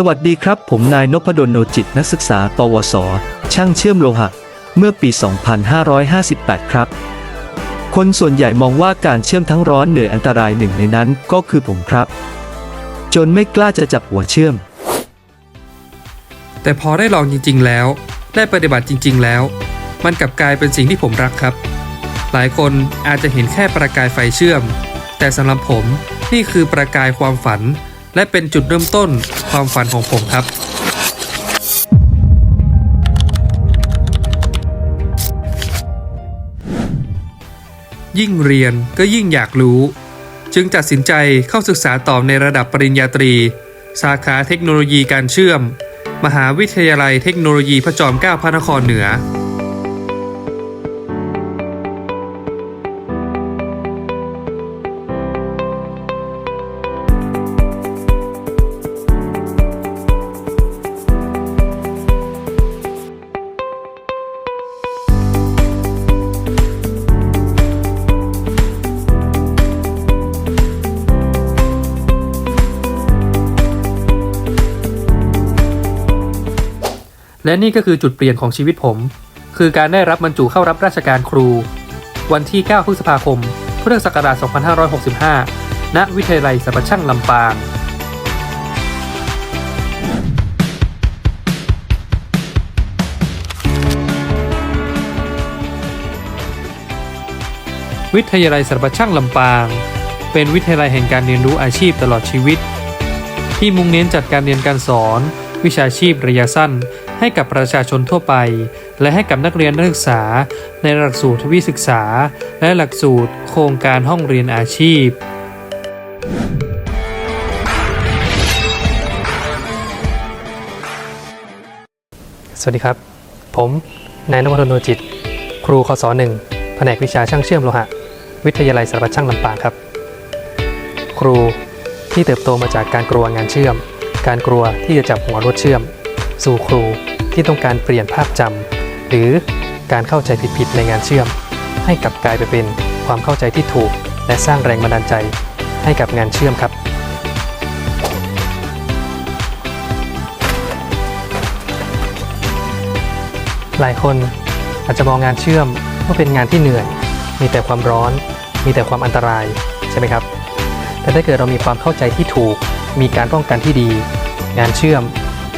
สวัสดีครับ ผมนายนพดลโนจิตนักศึกษา ปวส ช่างเชื่อมโลหะ เมื่อปี 2558 ครับ คนส่วนใหญ่มองว่าการเชื่อมทั้งร้อนเหนื่อยอันตรายหนึ่งในนั้นก็คือผมครับ จนไม่กล้าจะจับหัวเชื่อม แต่พอได้ลองจริง ๆ แล้ว ได้ปฏิบัติจริง ๆ แล้ว มันกลับกลายเป็นสิ่งที่ผมรักครับ หลายคนอาจจะเห็นแค่ประกายไฟเชื่อม แต่สำหรับผมนี่คือประกายความฝัน และเป็นจุดเริ่มต้นความฝันของผมครับยิ่งเรียนก็ยิ่งอยากรู้ จึงตัดสินใจเข้าศึกษาต่อในระดับปริญญาตรี สาขาเทคโนโลยีการเชื่อม มหาวิทยาลัยเทคโนโลยีพระจอมเกล้าพระนครเหนือ และนี่ก็คือจุดเปลี่ยนของชีวิตผม คือการได้รับบรรจุเข้ารับราชการครู วันที่ 9 พฤษภาคม พุทธศักราช 2565 ณ วิทยาลัยสรรพช่างลำปางวิทยาลัยสรรพช่างลำปาง เป็นวิทยาลัยแห่งการเรียนรู้อาชีพตลอดชีวิต ที่มุ่งเน้นจัดการเรียนการสอน วิชาชีพระยะสั้น ให้กับประชาชนทั่วไป และให้กับนักเรียนนักศึกษา ในหลักสูตรทวีศึกษา และหลักสูตรโครงการห้องเรียนอาชีพ สวัสดีครับ ผมนายนพดลโนจิต ครูคศหนึ่งแผนกวิชาช่างเชื่อมโลหะ วิทยาลัยสารพัดช่างลำปางครับ ครูที่เติบโตมาจากการกลัวงานเชื่อม การกลัวที่จะจับหัวรวดเชื่อม สู่ครูที่ต้องการเปลี่ยนภาพจำหรือการเข้าใจผิดๆในงานเชื่อม ให้กลับกลายไปเป็นความเข้าใจที่ถูก และสร้างแรงบันดาลใจให้กับงานเชื่อมครับหลายคนอาจจะมองงานเชื่อมว่าเป็นงานที่เหนื่อย มีแต่ความร้อน มีแต่ความอันตรายใช่ไหมครับ แต่ถ้าเกิดเรามีความเข้าใจที่ถูก มีการป้องกันที่ดี งานเชื่อม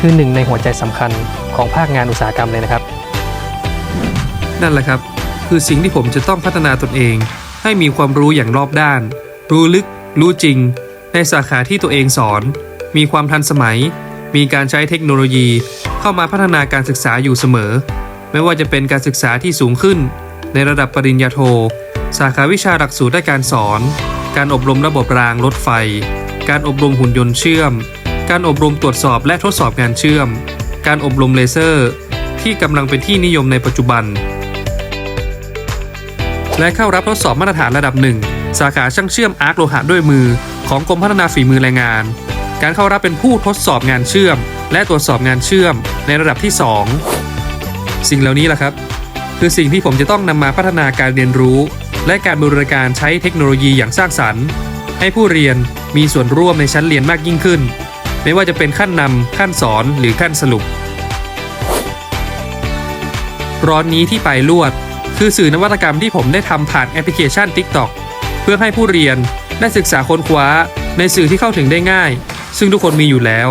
คือหนึ่งในหัวใจสำคัญของภาคงานอุตสาหกรรมเลยนะครับ นั่นแหละครับ คือสิ่งที่ผมจะต้องพัฒนาตนเอง ให้มีความรู้อย่างรอบด้าน รู้ลึก รู้จริง ในสาขาที่ตัวเองสอน มีความทันสมัย มีการใช้เทคโนโลยี เข้ามาพัฒนาการศึกษาอยู่เสมอ ไม่ว่าจะเป็นการศึกษาที่สูงขึ้น ในระดับปริญญาโท สาขาวิชาหลักสูตรด้านการสอน การอบรมระบบรางรถไฟ การอบรมหุ่นยนต์เชื่อม การอบรมตรวจสอบและทดสอบงานเชื่อม การอบรมเลเซอร์ ที่กำลังเป็นที่นิยมในปัจจุบัน และเข้ารับทดสอบมาตรฐานระดับหนึ่งสาขาช่างเชื่อมอาร์คโลหะด้วยมือ ของกรมพัฒนาฝีมือแรงงาน การเข้ารับเป็นผู้ทดสอบงานเชื่อม และตรวจสอบงานเชื่อมในระดับที่ 2 สิ่งเหล่านี้แหละครับ คือสิ่งที่ผมจะต้องนำมาพัฒนาการเรียนรู้ และการบริการใช้เทคโนโลยีอย่างสร้างสรรค์ ให้ผู้เรียนมีส่วนร่วมในชั้นเรียนมากยิ่งขึ้น ไม่ว่าจะเป็นขั้นนำขั้นสอนหรือขั้นสรุป ร้อนนี้ที่ไปลวด คือสื่อนวัตกรรมที่ผมได้ทำผ่านแอปพลิเคชัน TikTok เพื่อให้ผู้เรียนได้ศึกษาค้นคว้าในสื่อที่เข้าถึงได้ง่าย ซึ่งทุกคนมีอยู่แล้ว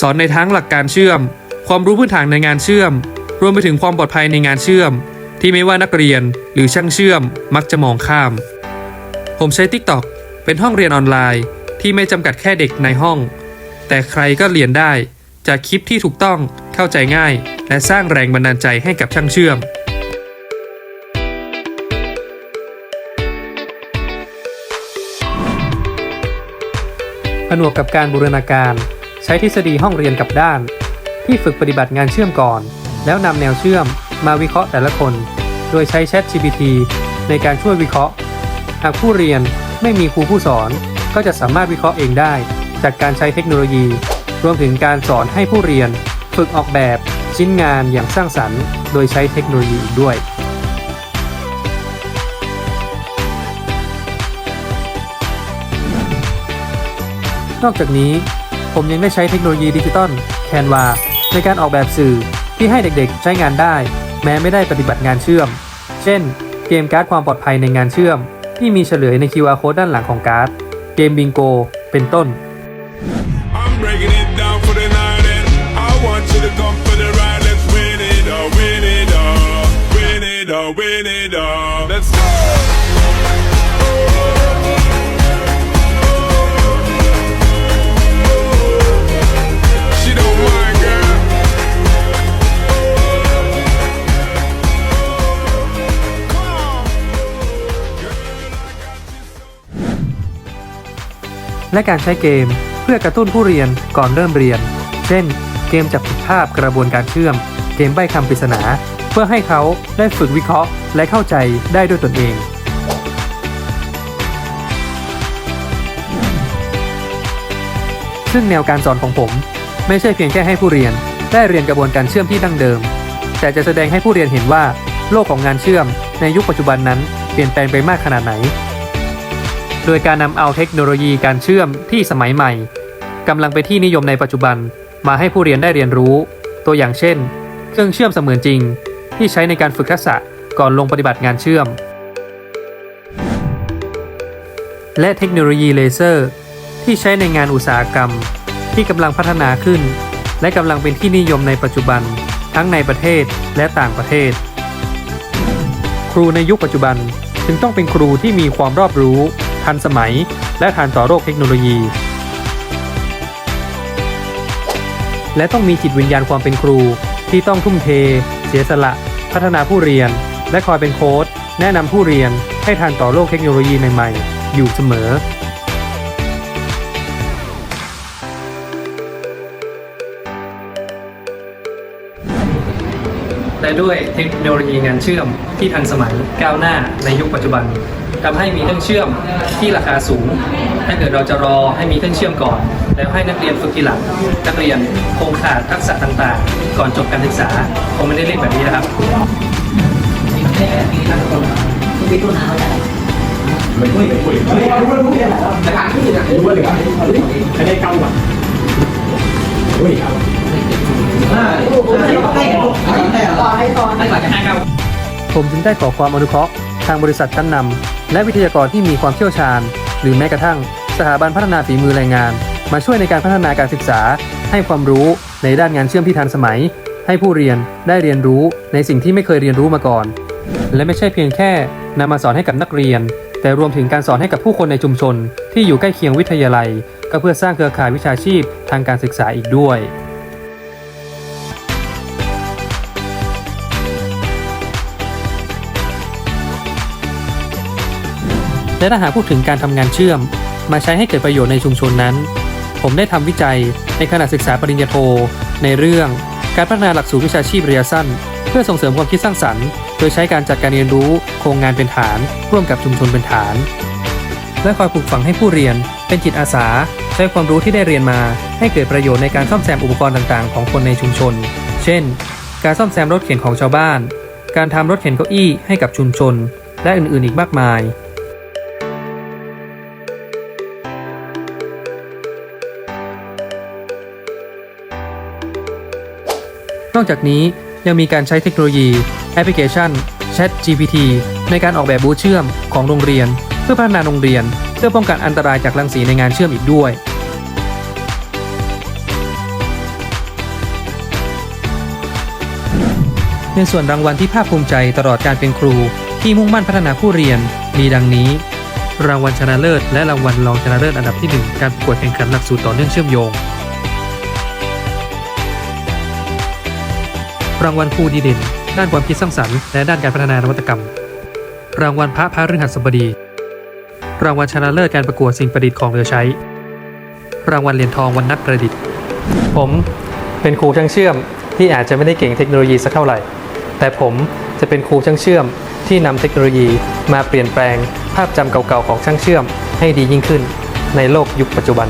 สอนในทั้งหลักการเชื่อม ความรู้พื้นฐานในงานเชื่อม รวมไปถึงความปลอดภัยในงานเชื่อม ที่ไม่ว่านักเรียนหรือช่างเชื่อมมักจะมองข้าม ผมใช้ TikTok เป็นห้องเรียนออนไลน์ ที่ไม่จำกัดแค่เด็กในห้อง แต่ใครก็เรียนได้ จากคลิปที่ถูกต้องเข้าใจง่าย และสร้างแรงบันดาลใจให้กับช่างเชื่อม ผนวกกับการบูรณาการ ใช้ทฤษฎีห้องเรียนกับด้าน ที่ฝึกปฏิบัติงานเชื่อมก่อน แล้วนำแนวเชื่อมมาวิเคราะห์แต่ละคน โดยใช้ Chat GPT ในการช่วยวิเคราะห์ หากผู้เรียนไม่มีครูผู้สอนก็จะสามารถวิเคราะห์เองได้ จากการใช้เทคโนโลยี รวมถึงการสอนให้ผู้เรียน ฝึกออกแบบชิ้นงานอย่างสร้างสรรค์ โดยใช้เทคโนโลยีอีกด้วย นอกจากนี้ผมยังได้ใช้เทคโนโลยีดิจิตอล Canva ในการออกแบบสื่อที่ให้เด็กๆ ใช้งานได้ แม้ไม่ได้ปฏิบัติงานเชื่อม เช่น เกมการ์ดความปลอดภัยในงานเชื่อม ที่มีเฉลยใน QR code ด้านหลังของการ์ด เกมบิงโก เป็นต้น on. Girl, I got you. และการใช้เกมเพื่อกระตุ้นผู้เรียนก่อนเริ่มเรียน เช่น เกมจับผิดภาพกระบวนการเชื่อม เกมใบ้คำปริศนา พื่อให้เขาได้ฝึกวิเคราะห์และเข้าใจได้ด้วยตนเอง ซึ่งแนวการสอนของผม ไม่ใช่เพียงแค่ให้ผู้เรียนได้เรียนกระบวนการเชื่อมที่ดั้งเดิม แต่จะแสดงให้ผู้เรียนเห็นว่า โลกของงานเชื่อมในยุคปัจจุบันนั้นเปลี่ยนแปลงไปมากขนาดไหน โดยการนำเอาเทคโนโลยีการเชื่อมที่สมัยใหม่กำลังเป็นที่นิยมในปัจจุบันมาให้ผู้เรียนได้เรียนรู้ ตัวอย่างเช่น เครื่องเชื่อมเสมือนจริง ที่ใช้ในการฝึกทักษะก่อนลงปฏิบัติงานเชื่อม และเทคโนโลยีเลเซอร์ ที่ใช้ในงานอุตสาหกรรม ที่กำลังพัฒนาขึ้น และกำลังเป็นที่นิยมในปัจจุบัน ทั้งในประเทศและต่างประเทศ ครูในยุคปัจจุบันจึงต้องเป็นครูที่มีความรอบรู้ ทันสมัย และทันต่อโลกเทคโนโลยี และต้องมีจิตวิญญาณความเป็นครูที่ต้องทุ่มเท เสียสละ พัฒนาผู้เรียน และคอยเป็นโค้ชแนะนำผู้เรียนให้ทันต่อโลกเทคโนโลยีใหม่ๆ อยู่เสมอ และด้วยเทคโนโลยีงานเชื่อมที่ทันสมัยก้าวหน้าในยุคปัจจุบันทำให้มีเครื่องเชื่อมที่ราคาสูง ถ้าเกิดเราจะรอให้มีเครื่องเชื่อมก่อน แล้วให้นักเรียนฝึกทีหลัง นักเรียนคงขาดทักษะต่างๆ ก่อนจบการศึกษาคงไม่ได้เล่นแบบนี้นะครับ ผมจึงได้ขอความอนุเคราะห์ทางบริษัทชั้นนำและวิทยากรที่มีความเชี่ยวชาญ หรือแม้กระทั่งสถาบันพัฒนาฝีมือแรงงาน มาช่วยในการพัฒนาการศึกษา ให้ความรู้ในด้านงานเชื่อมที่ทันสมัย ให้ผู้เรียนได้เรียนรู้ในสิ่งที่ไม่เคยเรียนรู้มาก่อน และไม่ใช่เพียงแค่นำมาสอนให้กับนักเรียน แต่รวมถึงการสอนให้กับผู้คนในชุมชน ที่อยู่ใกล้เคียงวิทยาลัย ก็เพื่อสร้างเครือข่ายวิชาชีพทางการศึกษาอีกด้วย และถ้าหากพูดถึงการทำงานเชื่อม มาใช้ให้เกิดประโยชน์ในชุมชนนั้น ผมได้ทำวิจัยในขณะศึกษาปริญญาโท ในเรื่อง การพัฒนาหลักสูตรวิชาชีพระยะสั้น เพื่อส่งเสริมความคิดสร้างสรรค์ โดยใช้การจัดการเรียนรู้โครงงานเป็นฐาน ร่วมกับชุมชนเป็นฐาน และคอยปลูกฝังให้ผู้เรียน เป็นจิตอาสา ใช้ความรู้ที่ได้เรียนมา ให้เกิดประโยชน์ในการซ่อมแซมอุปกรณ์ต่างๆ ของคนในชุมชน เช่น การซ่อมแซมรถเข็นของชาวบ้าน การทำรถเข็นเก้าอี้ให้กับชุมชน และอื่นๆ อีกมากมาย นอกจากนี้ยังมีการใช้เทคโนโลยี แอปพลิเคชัน Chat GPT ในการออกแบบบูธเชื่อมของโรงเรียน เพื่อพัฒนาโรงเรียน เพื่อป้องกันอันตรายจากรังสีในงานเชื่อมอีกด้วยในส่วนรางวัลที่ภาคภูมิใจตลอดการเป็นครู ที่มุ่งมั่นพัฒนาผู้เรียน มีดังนี้ รางวัลชนะเลิศ และรางวัลรองชนะเลิศอันดับที่ 1 การประกวดแข่งขันหลักสูตรต่อเนื่องเชื่อมโยง รางวัลครูดีเด่น ด้านความคิดสร้างสรรค์และด้านการพัฒนานวัตกรรม รางวัลพระพฤหัสบดี รางวัลชนะเลิศการประกวดสิ่งประดิษฐ์ของเหลือใช้ รางวัลเหรียญทองวันนักประดิษฐ์ ผมเป็นครูช่างเชื่อมที่อาจจะไม่ได้เก่งเทคโนโลยีสักเท่าไหร่ แต่ผมจะเป็นครูช่างเชื่อมที่นำเทคโนโลยีมาเปลี่ยนแปลงภาพจำเก่าๆของช่างเชื่อมให้ดียิ่งขึ้นในโลกยุคปัจจุบัน